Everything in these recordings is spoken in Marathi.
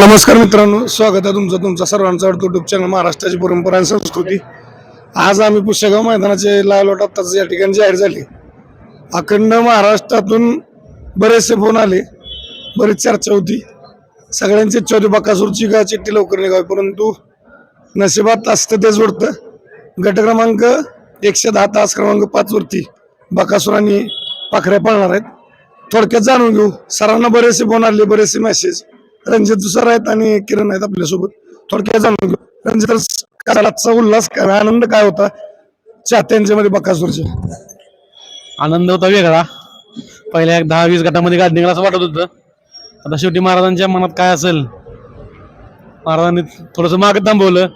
नमस्कार मित्रांनो स्वागत आहे तुमचं तुमचा सर्वांचा आवडतो युट्यूब चॅनल महाराष्ट्राची परंपरा आणि संस्कृती. आज आम्ही पुष्यगाव मैदानाचे लालवट आत्ताच या ठिकाणी जाहीर झाले. अखंड महाराष्ट्रातून बरेचसे फोन आले बरीच चर्चा होती. सगळ्यांची इच्छा होती बकासूरची का चिठ्ठी लवकर निघावी परंतु नशिबात असतं तेच जोडतं गट क्रमांक एकशे दहा तास क्रमांक पाचवरती बकासूर आणि पाखऱ्या पाळणार आहेत. थोडक्यात जाणून घेऊ. सरांना बरेचसे फोन आले बरेचसे मेसेज रणजित सर आहेत आणि किरण आहेत आपल्यासोबत. थोडक्यात जाणून घेऊ. रणजित आजचा उल्हास काय? आनंद काय होता? चाहत्यांच्या मध्ये बकासूरचे. आनंद होता वेगळा. पहिल्या एक दहा वीस गटामध्ये गाडी निघाला असं वाटत होतं. आता शेवटी महाराजांच्या मनात काय असेल? महाराजांनी थोडंसं मागं थांबवलं.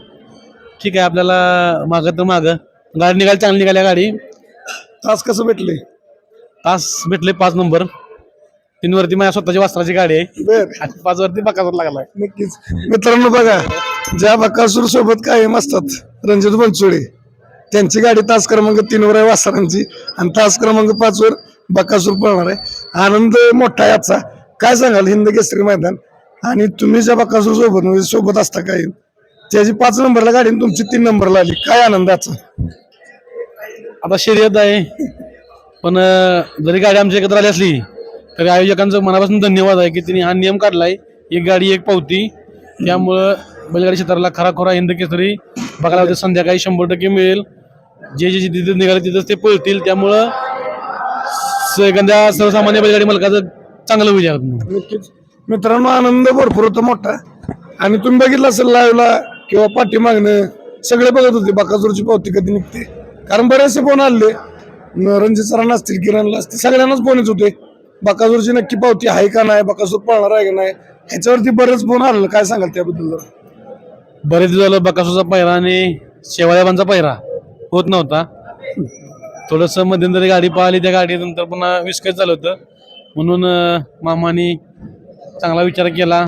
ठीक आहे आपल्याला मागं तर मागं. गाडी निघाली चांगली निघाल्या गाडी. तास कसं भेटले? तास भेटले पाच नंबर. तीन वरती माझ्या स्वतःची वस्त्राची गाडी आहे. बर. आणि पाच वरती बकासूर लागला नक्कीच. मित्रांनो बघा ज्या बकासूर सोबत कायम असतात रणजित बनसोडे त्यांची गाडी तास क्रमांक तीन वर आहे वासरांची आणि तास क्रमांक पाच वर बकासूर पळणार आहे. आनंद मोठा आहे याचा काय सांगाल हिंद केसरी मैदान? आणि तुम्ही ज्या बकासूर सोबत म्हणजे सोबत असता कायम त्याची पाच नंबरला गाडी आणि तुमची तीन नंबरला आली. काय आनंद याचा आता शर्यत आहे. पण अं, जरी गाडी आमच्या एकत्र आली असली तरी आयोजकांचं मनापासून धन्यवाद आहे की त्यांनी हा नियम काढलाय. एक गाडी एक पावती. त्यामुळं बैलगाडी क्षेत्राला खराखोरा हिंद केसरी बघायला होते संध्याकाळी शंभर टक्के मिळेल. जे जे जे तिथे निघाले तिथंच ते पळतील. त्यामुळं स- एखाद्या सर्वसामान्य बैलगाडी मालकाचं चांगलं होईल नक्कीच. मित्रांनो आनंद भरपूर होता मोठा. आणि तुम्ही बघितलं असेल लाईव्हला किंवा पाठी मागणं सगळे बघत होते बाकासूरची पावती कधी निघते? कारण बरेचसे फोन आले. रणजित सरांना असतील किरणला असतील सगळ्यांनाच फोन येत होते. बाकासूरची नक्की पावती आहे का नाही बाकासूर पळणार आहे का नाही ह्याच्यावरती बरेच फोन आलेलं. काय सांगाल त्याबद्दल जरा? बरेच दिवस झालं बकासूचा पहिरा आणि शेवाळ्याबांचा पहिरा होत नव्हता. थोडस मध्यंतरी गाडी पाहिली त्या गाडीनंतर पुन्हा विस्कट झालं होतं. म्हणून अं, मामानी चांगला विचार केला.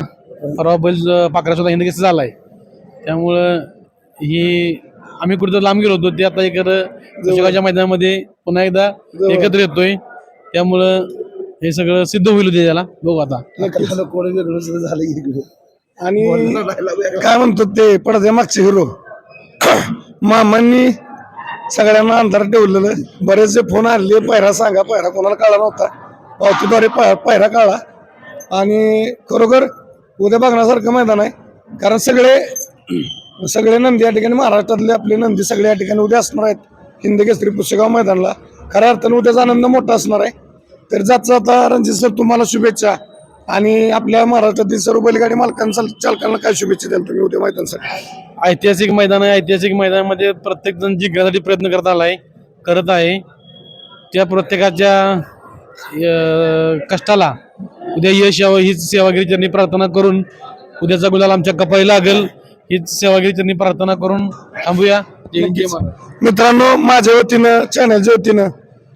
परवा बैल अं, पाकरा सुद्धा केस झालाय. त्यामुळं ही आम्ही कुठेतरी लांब गेलो होतो ते आता इकडं जगाच्या मैदानामध्ये पुन्हा एकदा एकत्र येतोय. त्यामुळं हे सगळं सिद्ध होईल उद्या त्याला बघू आता. आणि काय म्हणतात ते पडद्या मागचे हिरो मामांनी सगळ्यांना अंधार ठेवलेलं. बरेचसे फोन आले पायरा सांगा पायरा कोणाला काढला नव्हता. पावतीद्वारे पाय पायरा काढला. आणि खरोखर उद्या बघण्यासारखं मैदान आहे. कारण सगळे सगळे नंदी या ठिकाणी महाराष्ट्रातले आपले नंदी सगळे या ठिकाणी उद्या असणार आहेत. हिंद केसरी पुस्तगाव मैदानला. खऱ्या अर्थानं उद्याचा आनंद मोठा असणार आहे. तर जात जाता रणजित सर तुम्हाला शुभेच्छा. आणि आपल्या महाराष्ट्रातील सर्व बैलगाडी मालकांचा चालकांना काय शुभेच्छा द्याल तुम्ही उद्या मैदानासाठी? ऐतिहासिक मैदान आहे. ऐतिहासिक मैदानामध्ये प्रत्येक जण जिंकण्यासाठी प्रयत्न करत आलाय करत आहे. त्या प्रत्येकाच्या अं, कष्टाला उद्या यश यावं हीच सेवागिरी चरणी प्रार्थना करून उद्याचा गुलाल आमच्या कपाळी लागेल. हीच सेवागिरी चरणी प्रार्थना करून थांबूया. जय जय. मित्रांनो माझ्या वतीनं चॅनलच्या वतीनं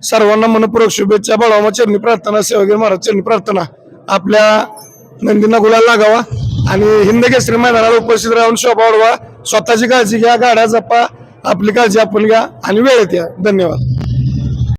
सर्वांना मनपूर्वक शुभेच्छा. बळावा चरणी प्रार्थना सेवागिरी महाराज चरणी प्रार्थना. आपल्या नंदींना गुलाल लागावा आणि हिंद केसरी मैदानाला उपस्थित राहून शोभा वाढवा. स्वतःची काळजी घ्या गाड्या जपा आपली काळजी आपण घ्या आणि वेळेत या. धन्यवाद.